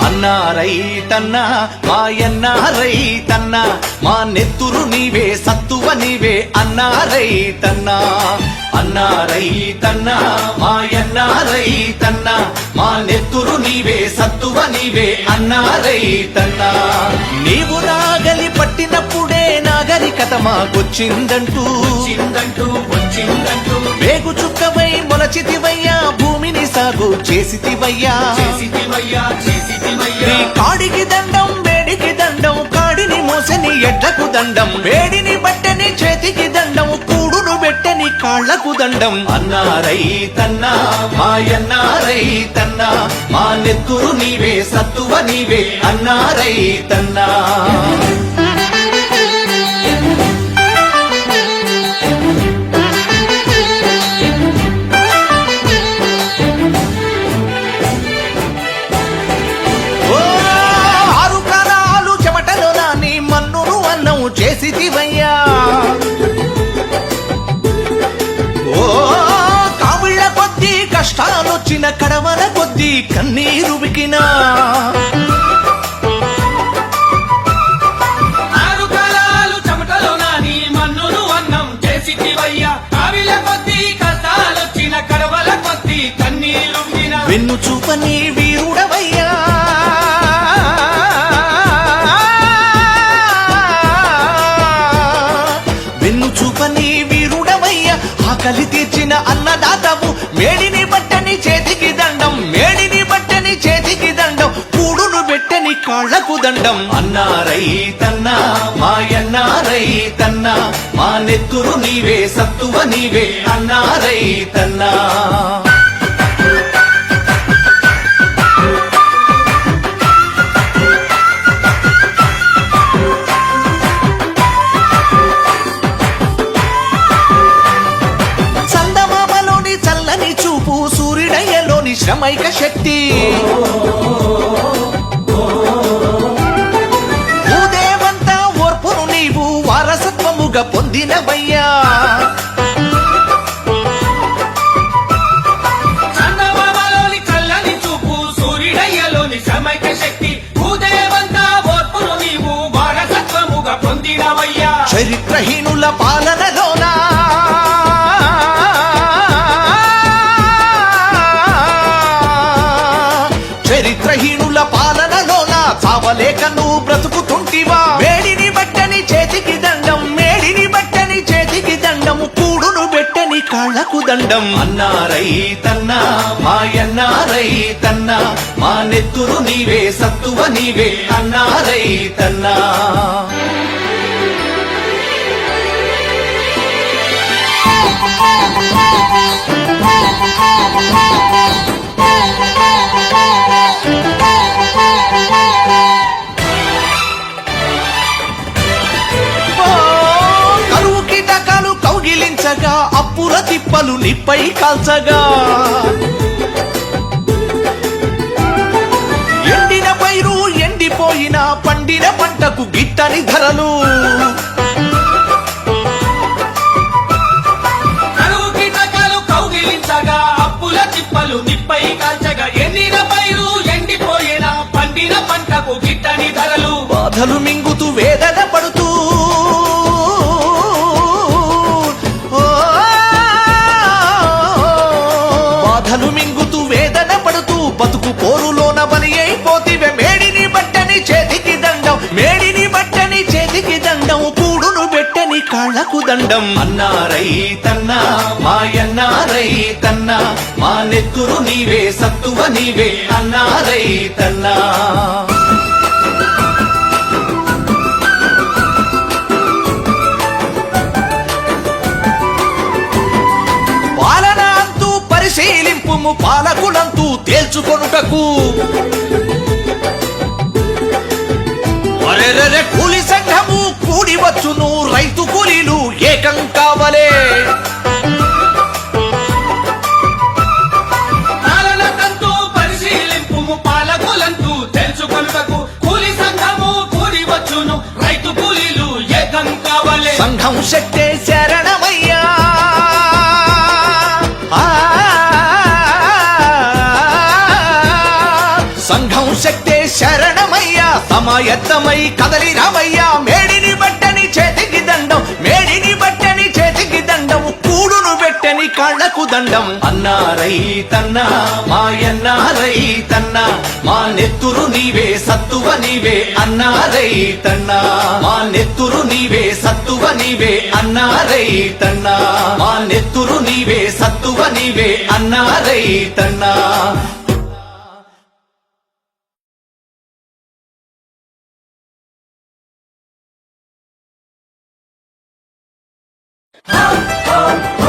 అన్నా మా మాయన్న రైతన్నా మా నెత్తురు నీవే సత్తువ నీవే అన్నా రైతన్నా అన్నా రైతన్నా మాయన్న రైతన్నా మా నెత్తురు నీవే సత్తువ నీవే అన్నా రైతన్నా నీవు నాగలి పట్టినప్పుడే నాగరికత మాకొచ్చిందంటూ. వచ్చిందంటూ వచ్చిందంటూ. వేగు చుక్కవై మొలచితివయ్యా భూమిని సాగు చేసితివయ్యా. చేసితివయ్యా చేసితివయ్యా. కాడికి దండం వేడికి దండం కాడిని మోసని ఎడ్లకు దండం వేడిని బట్టని చేతికి దండం కూడును కాళ్ళకు దండం. అన్నా రైతన్నా మాయన్నా తన్నా మా నెత్తురు నీవే సత్తువ నీవే అన్నా రైతన్నా ఓ కష్టాలొచ్చిన కడవల కొద్ది కన్నీరుండిన వెన్ను చూపని వీరుడవయ్యా. వెన్ను చూపని వీరుడవయ్యా. ఆకలి తీర్చిన అన్నదాతవు మేడిని కాళ్ళకు దండం. అన్నా రైతన్నా మాయన్నా రైతన్నా మా నెత్తురు నీవే సత్తువ నీవే అన్నా రైతన్నా చందమామలోని చల్లని చూపు సూర్యుడయ్యలోని శ్రమైక శక్తి. వారసత్వముగా పొందినవయ్యా. చరిత్రహీనుల పాలనలోనా. చరిత్రహీనుల పాలనలోనా చావలేక కాళ్ళకు దండం అన్నా రైతన్నా మాయన్నా రైతన్నా మా నెత్తురు నీవే సత్తువ నీవే అన్నారై అన్నా Thank you. తిప్పలు నిప్పై కాల్చగా. ఎండిన పైరు ఎండిపోయిన పండిన పంటకు గిట్టని ధరలు. అప్పుల చిప్పలు నిప్పై కాల్చగా. ఎండిన పైరు ఎండిపోయిన పండిన పంటకు గిట్టని ధరలు. బాధలు మింగుతూ కాళ్ళకు దండం. అన్నా రైతన్నా మాయన్నా రైతన్నా మా నెత్తురు నీవే సత్తువ నీవే అన్నా రైతన్నా పాలన అంతూ పరిశీలింపుము పాలకులంతూ తేల్చుకొనుటకు. వచ్చును రైతు కూలీలు ఏకం కావలే. కూలి సంఘము రైతు సంఘం శక్తే శరణమయ్యా. సంఘం శక్తే శరణమయ్యా. సమాయత్తమై కదలి రామయ్యా. మేడ పెట్టని కళ్ళకు దండం. అన్నారై తన్నా మాయన్నారై రైతన్నా మా నెత్తురు నీవే సత్తువ నీవే అన్నా రైతన్నా. మా నెత్తురు నీవే సత్తువ నీవే అన్నా రైతన్నా. మా నెత్తురు నీవే సత్తువ నీవే అన్నా రైతన్నా. Oh, oh, oh.